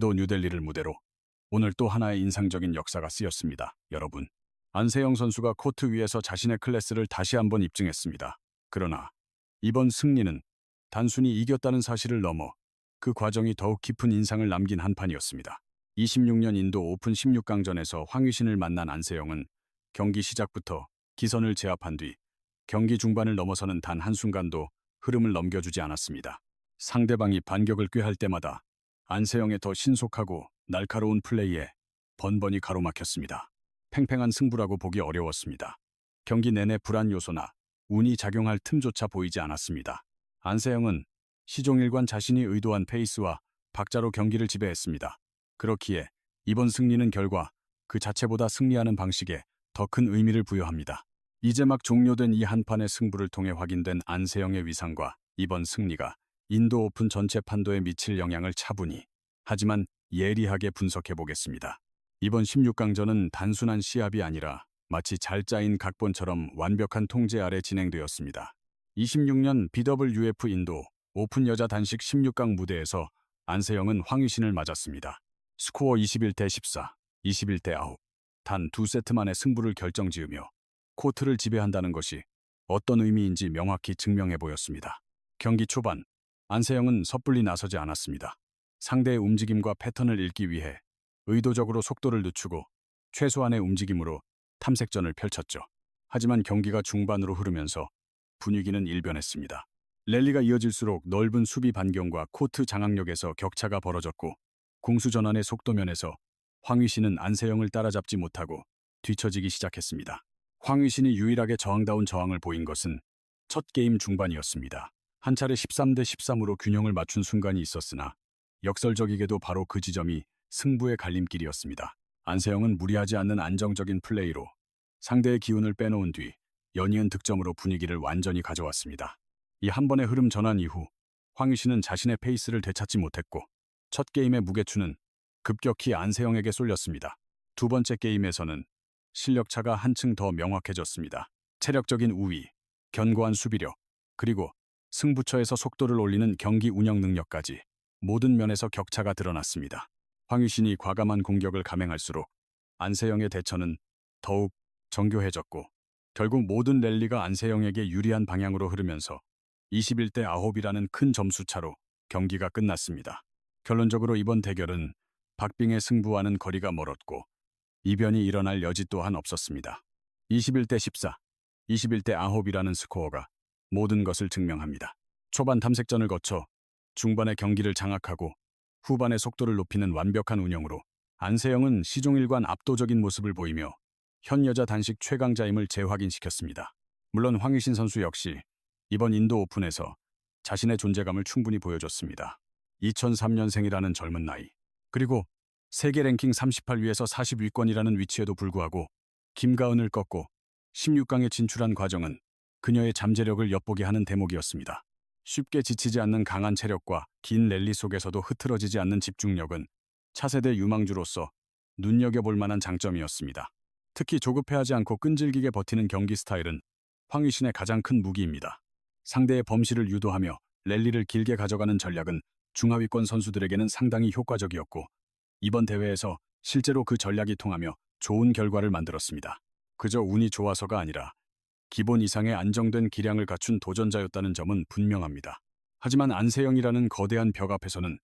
인도 뉴델리를 무대로 오늘 또 하나의 인상적인 역사가 쓰였습니다. 여러분. 안세영 선수가 코트 위에서 자신의 클래스를 다시 한번 입증했습니다. 그러나 이번 승리는 단순히 이겼다는 사실을 넘어 그 과정이 더욱 깊은 인상을 남긴 한판이었습니다. 26년 인도 오픈 16강전에서 황유신을 만난 안세영은 경기 시작부터 기선을 제압한 뒤 경기 중반을 넘어서는 단 한순간도 흐름을 넘겨주지 않았습니다. 상대방이 반격을 꾀할 때마다 안세영의 더 신속하고 날카로운 플레이에 번번이 가로막혔습니다. 팽팽한 승부라고 보기 어려웠습니다. 경기 내내 불안 요소나 운이 작용할 틈조차 보이지 않았습니다. 안세영은 시종일관 자신이 의도한 페이스와 박자로 경기를 지배했습니다. 그렇기에 이번 승리는 결과 그 자체보다 승리하는 방식에 더 큰 의미를 부여합니다. 이제 막 종료된 이 한판의 승부를 통해 확인된 안세영의 위상과 이번 승리가 인도 오픈 전체 판도에 미칠 영향을 차분히 하지만 예리하게 분석해 보겠습니다. 이번 16강전은 단순한 시합이 아니라 마치 잘 짜인 각본처럼 완벽한 통제 아래 진행되었습니다. 26년 BWF 인도 오픈 여자 단식 16강 무대에서 안세영은 황유신을 맞았습니다. 스코어 21대 14, 21대 9. 단 두 세트 만에 승부를 결정지으며 코트를 지배한다는 것이 어떤 의미인지 명확히 증명해 보였습니다. 경기 초반 안세영은 섣불리 나서지 않았습니다. 상대의 움직임과 패턴을 읽기 위해 의도적으로 속도를 늦추고 최소한의 움직임으로 탐색전을 펼쳤죠. 하지만 경기가 중반으로 흐르면서 분위기는 일변했습니다. 랠리가 이어질수록 넓은 수비 반경과 코트 장악력에서 격차가 벌어졌고 공수 전환의 속도면에서 황휘신은 안세영을 따라잡지 못하고 뒤처지기 시작했습니다. 황휘신이 유일하게 저항다운 저항을 보인 것은 첫 게임 중반이었습니다. 한 차례 13대 13으로 균형을 맞춘 순간이 있었으나 역설적이게도 바로 그 지점이 승부의 갈림길이었습니다. 안세영은 무리하지 않는 안정적인 플레이로 상대의 기운을 빼놓은 뒤 연이은 득점으로 분위기를 완전히 가져왔습니다. 이 한 번의 흐름 전환 이후 황희신은 자신의 페이스를 되찾지 못했고 첫 게임의 무게추는 급격히 안세영에게 쏠렸습니다. 두 번째 게임에서는 실력 차가 한층 더 명확해졌습니다. 체력적인 우위, 견고한 수비력, 그리고 승부처에서 속도를 올리는 경기 운영 능력까지 모든 면에서 격차가 드러났습니다. 황유신이 과감한 공격을 감행할수록 안세영의 대처는 더욱 정교해졌고 결국 모든 랠리가 안세영에게 유리한 방향으로 흐르면서 21대 9이라는 큰 점수차로 경기가 끝났습니다. 결론적으로 이번 대결은 박빙의 승부와는 거리가 멀었고 이변이 일어날 여지 또한 없었습니다. 21대 14, 21대 9이라는 스코어가 모든 것을 증명합니다. 초반 탐색전을 거쳐 중반의 경기를 장악하고 후반의 속도를 높이는 완벽한 운영으로 안세영은 시종일관 압도적인 모습을 보이며 현 여자 단식 최강자임을 재확인시켰습니다. 물론 황희신 선수 역시 이번 인도 오픈에서 자신의 존재감을 충분히 보여줬습니다. 2003년생이라는 젊은 나이, 그리고 세계 랭킹 38위에서 40위권이라는 위치에도 불구하고 김가은을 꺾고 16강에 진출한 과정은 그녀의 잠재력을 엿보게 하는 대목이었습니다. 쉽게 지치지 않는 강한 체력과 긴 랠리 속에서도 흐트러지지 않는 집중력은 차세대 유망주로서 눈여겨볼 만한 장점이었습니다. 특히 조급해하지 않고 끈질기게 버티는 경기 스타일은 황희신의 가장 큰 무기입니다. 상대의 범실을 유도하며 랠리를 길게 가져가는 전략은 중하위권 선수들에게는 상당히 효과적이었고 이번 대회에서 실제로 그 전략이 통하며 좋은 결과를 만들었습니다. 그저 운이 좋아서가 아니라 기본 이상의 안정된 기량을 갖춘 도전자였다는 점은 분명합니다. 하지만 안세영이라는 거대한 벽 앞에서는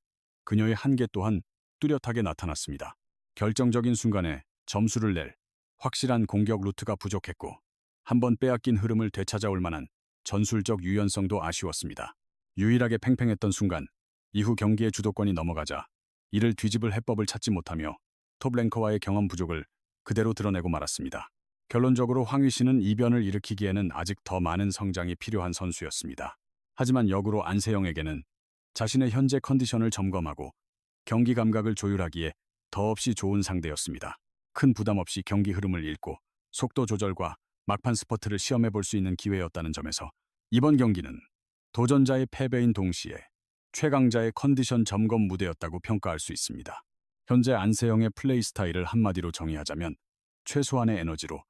그녀의 한계 또한 뚜렷하게 나타났습니다. 결정적인 순간에 점수를 낼 확실한 공격 루트가 부족했고 한 번 빼앗긴 흐름을 되찾아올 만한 전술적 유연성도 아쉬웠습니다. 유일하게 팽팽했던 순간 이후 경기의 주도권이 넘어가자 이를 뒤집을 해법을 찾지 못하며 톱 랭커와의 경험 부족을 그대로 드러내고 말았습니다. 결론적으로 황희 씨는 이변을 일으키기에는 아직 더 많은 성장이 필요한 선수였습니다. 하지만 역으로 안세영에게는 자신의 현재 컨디션을 점검하고 경기 감각을 조율하기에 더없이 좋은 상대였습니다. 큰 부담 없이 경기 흐름을 읽고 속도 조절과 막판 스퍼트를 시험해 볼 수 있는 기회였다는 점에서 이번 경기는 도전자의 패배인 동시에 최강자의 컨디션 점검 무대였다고 평가할 수 있습니다. 현재 안세영의 플레이 스타일을 한마디로 정의하자면 최소한의 에너지로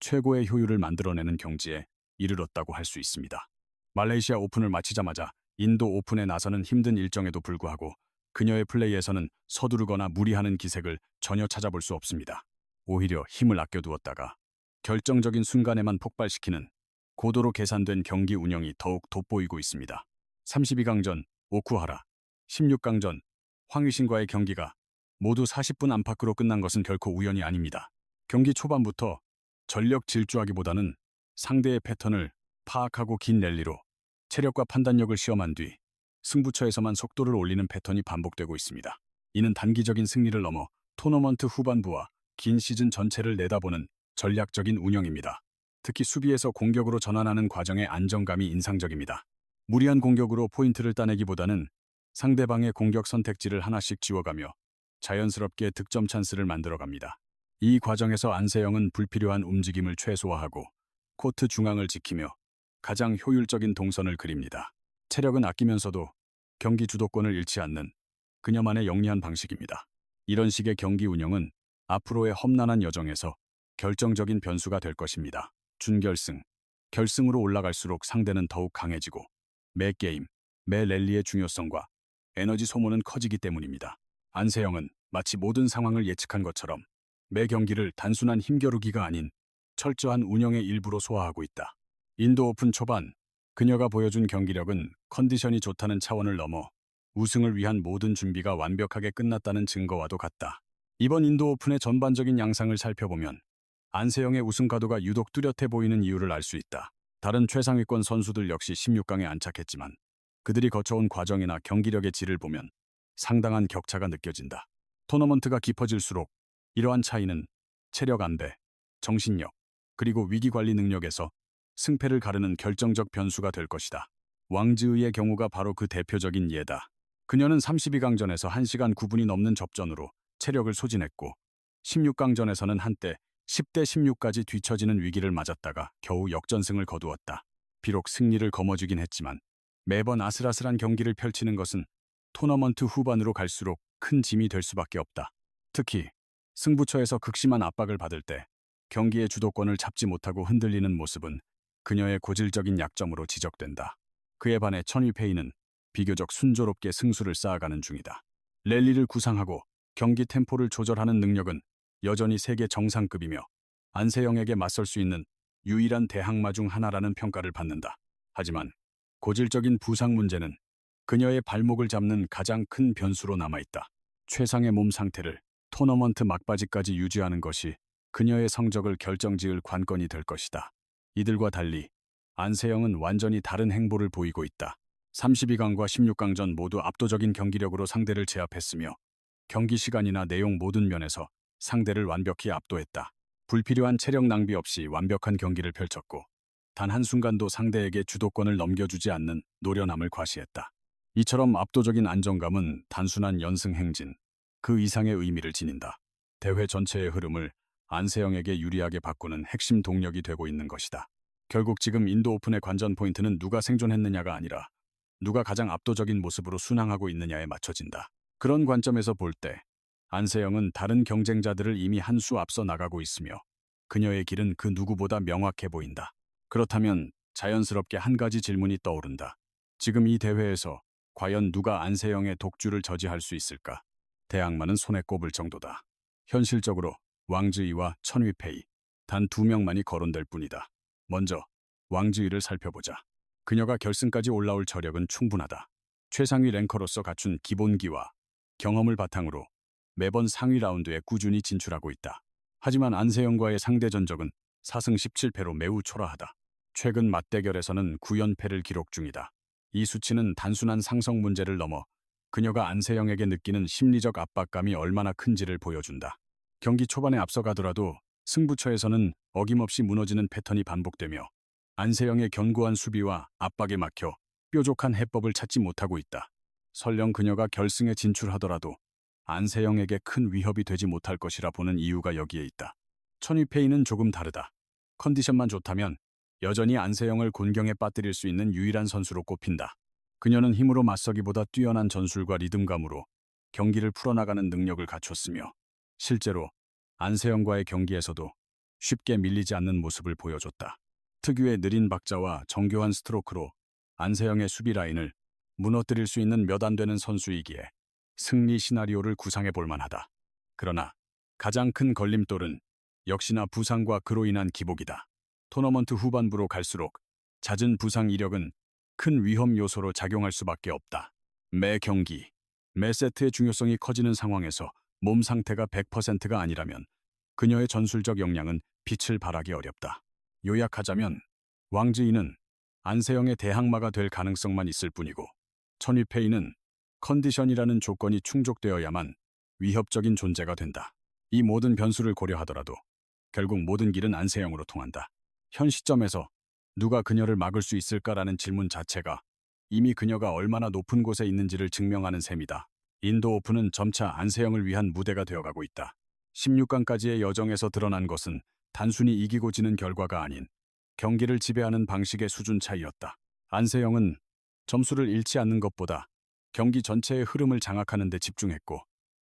최고의 효율을 만들어내는 경지에 이르렀다고 할 수 있습니다. 말레이시아 오픈을 마치자마자 인도 오픈에 나서는 힘든 일정에도 불구하고 그녀의 플레이에서는 서두르거나 무리하는 기색을 전혀 찾아볼 수 없습니다. 오히려 힘을 아껴두었다가 결정적인 순간에만 폭발시키는 고도로 계산된 경기 운영이 더욱 돋보이고 있습니다. 32강전 오쿠하라, 16강전 황유신과의 경기가 모두 40분 안팎으로 끝난 것은 결코 우연이 아닙니다. 경기 초반부터 전력 질주하기보다는 상대의 패턴을 파악하고 긴 랠리로 체력과 판단력을 시험한 뒤 승부처에서만 속도를 올리는 패턴이 반복되고 있습니다. 이는 단기적인 승리를 넘어 토너먼트 후반부와 긴 시즌 전체를 내다보는 전략적인 운영입니다. 특히 수비에서 공격으로 전환하는 과정의 안정감이 인상적입니다. 무리한 공격으로 포인트를 따내기보다는 상대방의 공격 선택지를 하나씩 지워가며 자연스럽게 득점 찬스를 만들어갑니다. 이 과정에서 안세영은 불필요한 움직임을 최소화하고 코트 중앙을 지키며 가장 효율적인 동선을 그립니다. 체력은 아끼면서도 경기 주도권을 잃지 않는 그녀만의 영리한 방식입니다. 이런 식의 경기 운영은 앞으로의 험난한 여정에서 결정적인 변수가 될 것입니다. 준결승, 결승으로 올라갈수록 상대는 더욱 강해지고 매 게임, 매 랠리의 중요성과 에너지 소모는 커지기 때문입니다. 안세영은 마치 모든 상황을 예측한 것처럼 매 경기를 단순한 힘겨루기가 아닌 철저한 운영의 일부로 소화하고 있다. 인도 오픈 초반 그녀가 보여준 경기력은 컨디션이 좋다는 차원을 넘어 우승을 위한 모든 준비가 완벽하게 끝났다는 증거와도 같다. 이번 인도 오픈의 전반적인 양상을 살펴보면 안세영의 우승 가도가 유독 뚜렷해 보이는 이유를 알 수 있다. 다른 최상위권 선수들 역시 16강에 안착했지만 그들이 거쳐온 과정이나 경기력의 질을 보면 상당한 격차가 느껴진다. 토너먼트가 깊어질수록 이러한 차이는 체력 안배, 정신력, 그리고 위기 관리 능력에서 승패를 가르는 결정적 변수가 될 것이다. 왕즈의 경우가 바로 그 대표적인 예다. 그녀는 32강전에서 1시간 9분이 넘는 접전으로 체력을 소진했고 16강전에서는 한때 10대 16까지 뒤처지는 위기를 맞았다가 겨우 역전승을 거두었다. 비록 승리를 거머쥐긴 했지만 매번 아슬아슬한 경기를 펼치는 것은 토너먼트 후반으로 갈수록 큰 짐이 될 수밖에 없다. 특히 승부처에서 극심한 압박을 받을 때 경기의 주도권을 잡지 못하고 흔들리는 모습은 그녀의 고질적인 약점으로 지적된다. 그에 반해 천위페이는 비교적 순조롭게 승수를 쌓아가는 중이다. 랠리를 구상하고 경기 템포를 조절하는 능력은 여전히 세계 정상급이며 안세영에게 맞설 수 있는 유일한 대항마 중 하나라는 평가를 받는다. 하지만 고질적인 부상 문제는 그녀의 발목을 잡는 가장 큰 변수로 남아있다. 최상의 몸 상태를 토너먼트 막바지까지 유지하는 것이 그녀의 성적을 결정지을 관건이 될 것이다. 이들과 달리 안세영은 완전히 다른 행보를 보이고 있다. 32강과 16강전 모두 압도적인 경기력으로 상대를 제압했으며 경기 시간이나 내용 모든 면에서 상대를 완벽히 압도했다. 불필요한 체력 낭비 없이 완벽한 경기를 펼쳤고 단 한순간도 상대에게 주도권을 넘겨주지 않는 노련함을 과시했다. 이처럼 압도적인 안정감은 단순한 연승 행진, 그 이상의 의미를 지닌다. 대회 전체의 흐름을 안세영에게 유리하게 바꾸는 핵심 동력이 되고 있는 것이다. 결국 지금 인도 오픈의 관전 포인트는 누가 생존했느냐가 아니라 누가 가장 압도적인 모습으로 순항하고 있느냐에 맞춰진다. 그런 관점에서 볼 때 안세영은 다른 경쟁자들을 이미 한 수 앞서 나가고 있으며 그녀의 길은 그 누구보다 명확해 보인다. 그렇다면 자연스럽게 한 가지 질문이 떠오른다. 지금 이 대회에서 과연 누가 안세영의 독주를 저지할 수 있을까? 대항마는 손에 꼽을 정도다. 현실적으로 왕즈이와 천위페이 단 두 명만이 거론될 뿐이다. 먼저 왕즈이를 살펴보자. 그녀가 결승까지 올라올 저력은 충분하다. 최상위 랭커로서 갖춘 기본기와 경험을 바탕으로 매번 상위 라운드에 꾸준히 진출하고 있다. 하지만 안세영과의 상대 전적은 4승 17패로 매우 초라하다. 최근 맞대결에서는 9연패를 기록 중이다. 이 수치는 단순한 상성 문제를 넘어 그녀가 안세영에게 느끼는 심리적 압박감이 얼마나 큰지를 보여준다. 경기 초반에 앞서가더라도 승부처에서는 어김없이 무너지는 패턴이 반복되며 안세영의 견고한 수비와 압박에 막혀 뾰족한 해법을 찾지 못하고 있다. 설령 그녀가 결승에 진출하더라도 안세영에게 큰 위협이 되지 못할 것이라 보는 이유가 여기에 있다. 천위페이는 조금 다르다. 컨디션만 좋다면 여전히 안세영을 곤경에 빠뜨릴 수 있는 유일한 선수로 꼽힌다. 그녀는 힘으로 맞서기보다 뛰어난 전술과 리듬감으로 경기를 풀어나가는 능력을 갖췄으며 실제로 안세영과의 경기에서도 쉽게 밀리지 않는 모습을 보여줬다. 특유의 느린 박자와 정교한 스트로크로 안세영의 수비 라인을 무너뜨릴 수 있는 몇 안 되는 선수이기에 승리 시나리오를 구상해 볼 만하다. 그러나 가장 큰 걸림돌은 역시나 부상과 그로 인한 기복이다. 토너먼트 후반부로 갈수록 잦은 부상 이력은 큰 위험 요소로 작용할 수밖에 없다. 매 경기, 매 세트의 중요성이 커지는 상황에서 몸 상태가 100%가 아니라면 그녀의 전술적 역량은 빛을 발하기 어렵다. 요약하자면 왕즈이는 안세영의 대항마가 될 가능성만 있을 뿐이고 천위페이는 컨디션이라는 조건이 충족되어야만 위협적인 존재가 된다. 이 모든 변수를 고려하더라도 결국 모든 길은 안세영으로 통한다. 현 시점에서 누가 그녀를 막을 수 있을까라는 질문 자체가 이미 그녀가 얼마나 높은 곳에 있는지를 증명하는 셈이다. 인도 오픈은 점차 안세영을 위한 무대가 되어가고 있다. 16강까지의 여정에서 드러난 것은 단순히 이기고 지는 결과가 아닌 경기를 지배하는 방식의 수준 차이였다. 안세영은 점수를 잃지 않는 것보다 경기 전체의 흐름을 장악하는 데 집중했고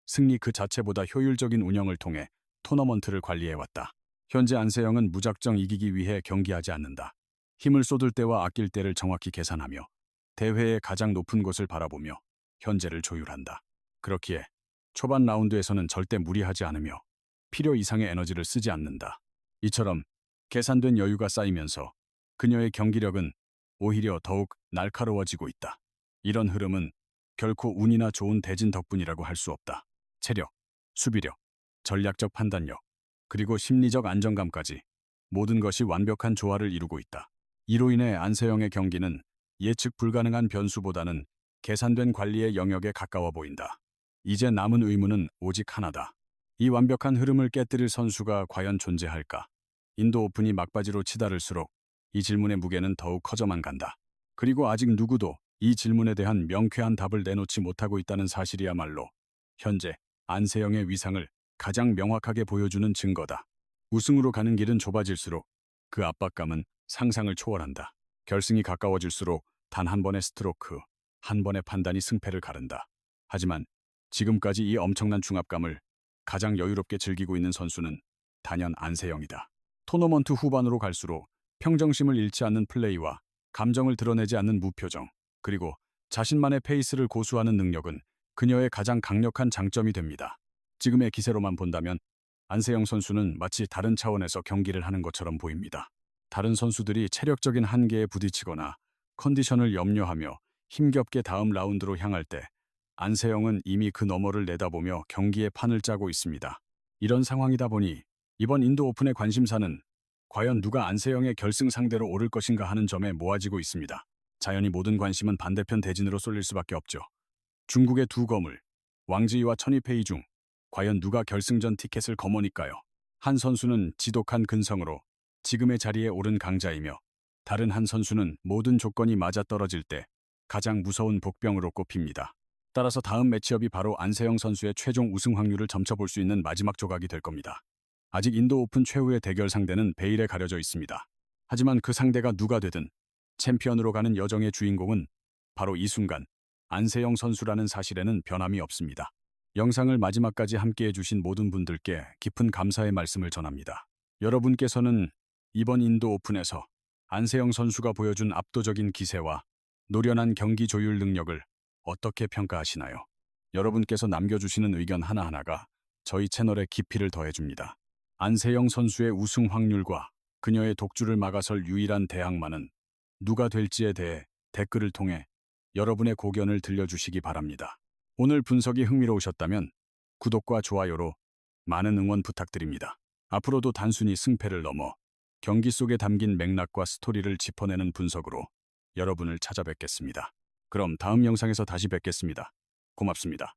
승리 그 자체보다 효율적인 운영을 통해 토너먼트를 관리해왔다. 현재 안세영은 무작정 이기기 위해 경기하지 않는다. 힘을 쏟을 때와 아낄 때를 정확히 계산하며 대회의 가장 높은 곳을 바라보며 현재를 조율한다. 그렇기에 초반 라운드에서는 절대 무리하지 않으며 필요 이상의 에너지를 쓰지 않는다. 이처럼 계산된 여유가 쌓이면서 그녀의 경기력은 오히려 더욱 날카로워지고 있다. 이런 흐름은 결코 운이나 좋은 대진 덕분이라고 할 수 없다. 체력, 수비력, 전략적 판단력, 그리고 심리적 안정감까지 모든 것이 완벽한 조화를 이루고 있다. 이로 인해 안세영의 경기는 예측 불가능한 변수보다는 계산된 관리의 영역에 가까워 보인다. 이제 남은 의무는 오직 하나다. 이 완벽한 흐름을 깨뜨릴 선수가 과연 존재할까? 인도 오픈이 막바지로 치달을수록 이 질문의 무게는 더욱 커져만 간다. 그리고 아직 누구도 이 질문에 대한 명쾌한 답을 내놓지 못하고 있다는 사실이야말로 현재 안세영의 위상을 가장 명확하게 보여주는 증거다. 우승으로 가는 길은 좁아질수록 그 압박감은 상상을 초월한다. 결승이 가까워질수록 단 한 번의 스트로크, 한 번의 판단이 승패를 가른다. 하지만 지금까지 이 엄청난 중압감을 가장 여유롭게 즐기고 있는 선수는 단연 안세영이다. 토너먼트 후반으로 갈수록 평정심을 잃지 않는 플레이와 감정을 드러내지 않는 무표정, 그리고 자신만의 페이스를 고수하는 능력은 그녀의 가장 강력한 장점이 됩니다. 지금의 기세로만 본다면 안세영 선수는 마치 다른 차원에서 경기를 하는 것처럼 보입니다. 다른 선수들이 체력적인 한계에 부딪히거나 컨디션을 염려하며 힘겹게 다음 라운드로 향할 때 안세영은 이미 그 너머를 내다보며 경기의 판을 짜고 있습니다. 이런 상황이다 보니 이번 인도 오픈의 관심사는 과연 누가 안세영의 결승 상대로 오를 것인가 하는 점에 모아지고 있습니다. 자연히 모든 관심은 반대편 대진으로 쏠릴 수밖에 없죠. 중국의 두 거물, 왕지이와 천이페이 중 과연 누가 결승전 티켓을 거머니까요? 한 선수는 지독한 근성으로 지금의 자리에 오른 강자이며 다른 한 선수는 모든 조건이 맞아떨어질 때 가장 무서운 복병으로 꼽힙니다. 따라서 다음 매치업이 바로 안세영 선수의 최종 우승 확률을 점쳐볼 수 있는 마지막 조각이 될 겁니다. 아직 인도 오픈 최후의 대결 상대는 베일에 가려져 있습니다. 하지만 그 상대가 누가 되든 챔피언으로 가는 여정의 주인공은 바로 이 순간 안세영 선수라는 사실에는 변함이 없습니다. 영상을 마지막까지 함께 해 주신 모든 분들께 깊은 감사의 말씀을 전합니다. 여러분께서는 이번 인도 오픈에서 안세영 선수가 보여준 압도적인 기세와 노련한 경기 조율 능력을 어떻게 평가하시나요? 여러분께서 남겨주시는 의견 하나하나가 저희 채널에 깊이를 더해줍니다. 안세영 선수의 우승 확률과 그녀의 독주를 막아설 유일한 대항마는 누가 될지에 대해 댓글을 통해 여러분의 고견을 들려주시기 바랍니다. 오늘 분석이 흥미로우셨다면 구독과 좋아요로 많은 응원 부탁드립니다. 앞으로도 단순히 승패를 넘어 경기 속에 담긴 맥락과 스토리를 짚어내는 분석으로 여러분을 찾아뵙겠습니다. 그럼 다음 영상에서 다시 뵙겠습니다. 고맙습니다.